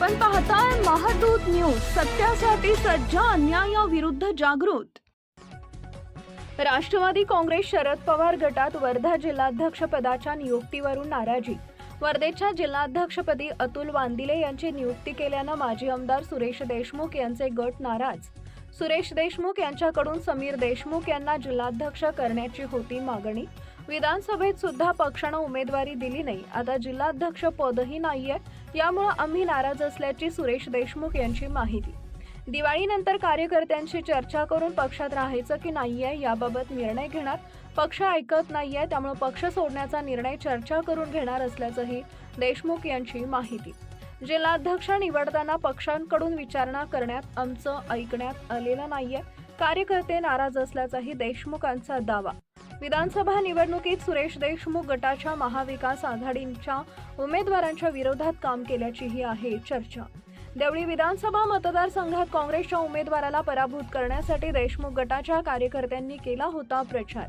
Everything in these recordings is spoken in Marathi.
आपण पाहताय महादूत न्यूज सत्यासाठी सज्ज अन्यायाविरुद्ध जागृत. राष्ट्रवादी काँग्रेस शरद पवार गटात वर्धा जिल्हाध्यक्ष पदाच्या नियुक्तीवरून नाराजी. वर्धेच्या जिल्हाध्यक्षपदी अतुल वांदिले यांची नियुक्ती केल्यानं माजी आमदार सुरेश देशमुख यांचे गट नाराज. सुरेश देशमुख यांच्याकडून समीर देशमुख यांना जिल्हाध्यक्ष करण्याची होती मागणी. विधानसभेत सुद्धा पक्षानं उमेदवारी दिली नाही. आता जिल्हाध्यक्ष पदही नाहीये. यामुळे आम्ही नाराज असल्याची सुरेश देशमुख यांची माहिती. दिवाळीनंतर कार्यकर्त्यांशी चर्चा करून पक्षात राहायचं की नाहीये याबाबत निर्णय घेणार. पक्ष ऐकत नाहीये त्यामुळे पक्ष सोडण्याचा निर्णय चर्चा करून घेणार असल्याचंही देशमुख यांची माहिती. जिल्हाध्यक्ष निवडताना पक्षांकडून विचारणा करण्यात आमचं ऐकण्यात आलेलं नाहीये. कार्यकर्ते नाराज असल्याचाही देशमुखांचा दावा. विधानसभा निवडणुकीत सुरेश देशमुख गटाच्या महाविकास आघाडीच्या उमेदवारांच्या विरोधात काम केल्याचीही आहे चर्चा. देवळी विधानसभा मतदारसंघात काँग्रेसच्या उमेदवाराला पराभूत करण्यासाठी देशमुख गटाच्या कार्यकर्त्यांनी केला होता प्रचार.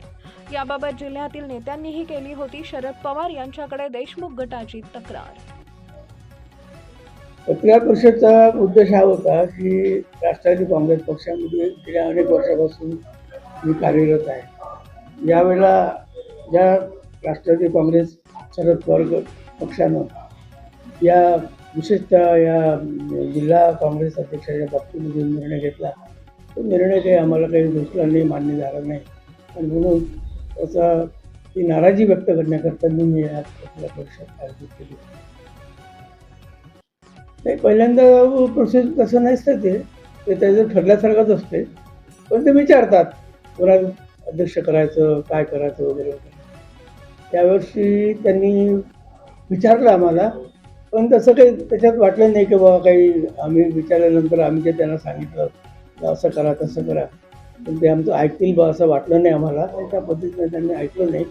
याबाबत जिल्ह्यातील नेत्यांनीही केली होती शरद पवार यांच्याकडे देशमुख गटाची तक्रार. पत्रकार परिषदचा उद्देश हा होता की राष्ट्रवादी काँग्रेस पक्षामध्ये गेल्या अनेक वर्षापासून मी कार्यरत आहे. यावेळेला ज्या राष्ट्रवादी काँग्रेस शरद पवार पक्षानं या विशेषतः या जिल्हा काँग्रेस अध्यक्षाच्या बाबतीमध्ये निर्णय घेतला तो निर्णय काही आम्हाला काही दुसरा नाही मान्य झाला नाही. आणि म्हणून त्याचा ती नाराजी व्यक्त करण्याकरता मी या परिषद आयोजित केली. नाही पहिल्यांदा प्रोसेस तसं नसतं ते. ते त्याचं ठरल्यासारखंच असते. पण ते विचारतात. कोणा अध्यक्ष करायचं काय करायचं वगैरे वगैरे त्यावर्षी त्यांनी विचारलं आम्हाला पण तसं काही त्याच्यात वाटलं नाही की बाबा काही आम्ही विचारल्यानंतर आम्ही जे त्यांना सांगितलं असं करा तसं करा. पण ते आमचं ऐकतील बा असं वाटलं नाही आम्हाला. त्या पद्धतीने त्यांनी ऐकलं नाही.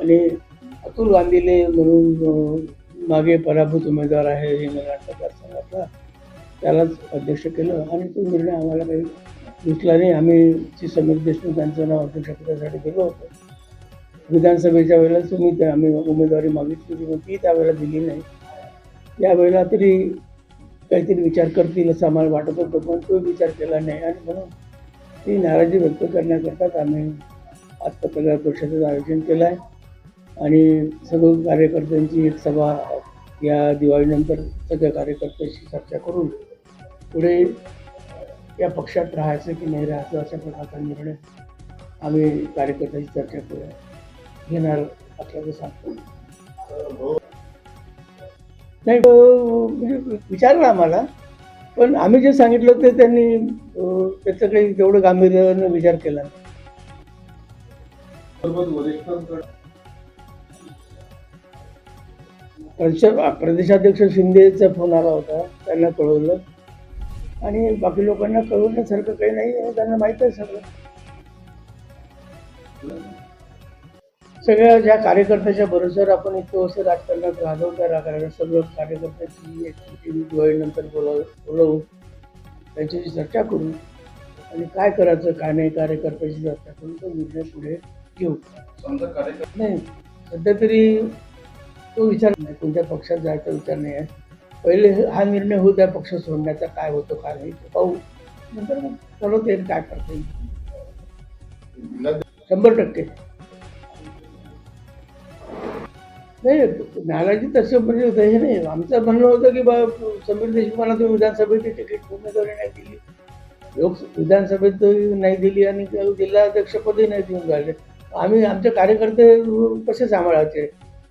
आणि अतुल गांधीने म्हणून मागे पराभूत उमेदवार आहे हे मला सांगितलं. त्यालाच अध्यक्ष केलं आणि तो निर्णय आम्हाला काही विकलाने आम्ही श्री समीर देशमुख यांचं नाव अध्यक्षपदासाठी गेलो होतो. विधानसभेच्या वेळेला तुम्ही त्या आम्ही उमेदवारी मागितली होती ती त्यावेळेला दिली नाही. यावेळेला तरी काहीतरी विचार करतील असं आम्हाला वाटत होतं पण तो विचार केला नाही. आणि म्हणून ती नाराजी व्यक्त करण्याकरताच आम्ही आज पत्रकार परिषदेचं आयोजन केलं आहे आणि सर्व कार्यकर्त्यांची एक सभा या दिवाळीनंतर सगळ्या कार्यकर्त्यांशी चर्चा करून पुढे या पक्षात राहायचं की नाही राहायचं अशा प्रकारचा निर्णय आम्ही कार्यकर्त्यांशी चर्चा करूया. घेणार असल्याचं सांगतो. नाही म्हणजे विचारलं आम्हाला पण आम्ही जे सांगितलं ते त्यांनी त्याचं काही तेवढं गांभीर्यानं विचार केला प्रदेशाध्यक्ष शिंदेचा फोन आला होता त्यांना कळवलं. आणि बाकी लोकांना कळवण्यासारखं काही नाही आहे त्यांना माहीत आहे सगळं. सगळ्या ज्या कार्यकर्त्याच्या भरोश्यावर आपण इतकं वर्ष राजकारणात राजवता राहणार सगळं कार्यकर्त्याची एक दिवाळीनंतर बोलाव बोलवू त्यांच्याशी चर्चा करू आणि काय करायचं काय नाही कार्यकर्त्याशी चर्चा करून तो निर्णय पुढे घेऊ. नाही सध्या तरी तो विचार नाही कोणत्या पक्षात जायचा विचार नाही आहे. पहिले हा निर्णय होऊ द्या पक्ष सोडण्याचा काय होतो काय नाही ते पाहू. नंतर मग ठरवता येईल काय करता येईल. शंभर टक्के. नाही नाराजी तसं म्हणजे हे नाही. आमचं म्हणणं होतं की बा समीर देशमुखांना तुम्ही विधानसभेची तिकीट उमेदवारी नाही दिली. लोक विधानसभेत नाही दिली आणि जिल्हाध्यक्षपदही नाही देऊन राहिले. आम्ही आमचे कार्यकर्ते कसे सांभाळायचे?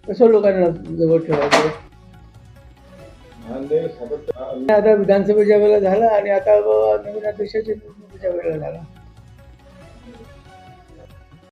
कसं लोकांना जवळ ठेवायचे? आता विधानसभेच्या वेळेला झाला आणि आता नवीन अध्यक्षाच्या निवडणुकीच्या वेळेला झाला.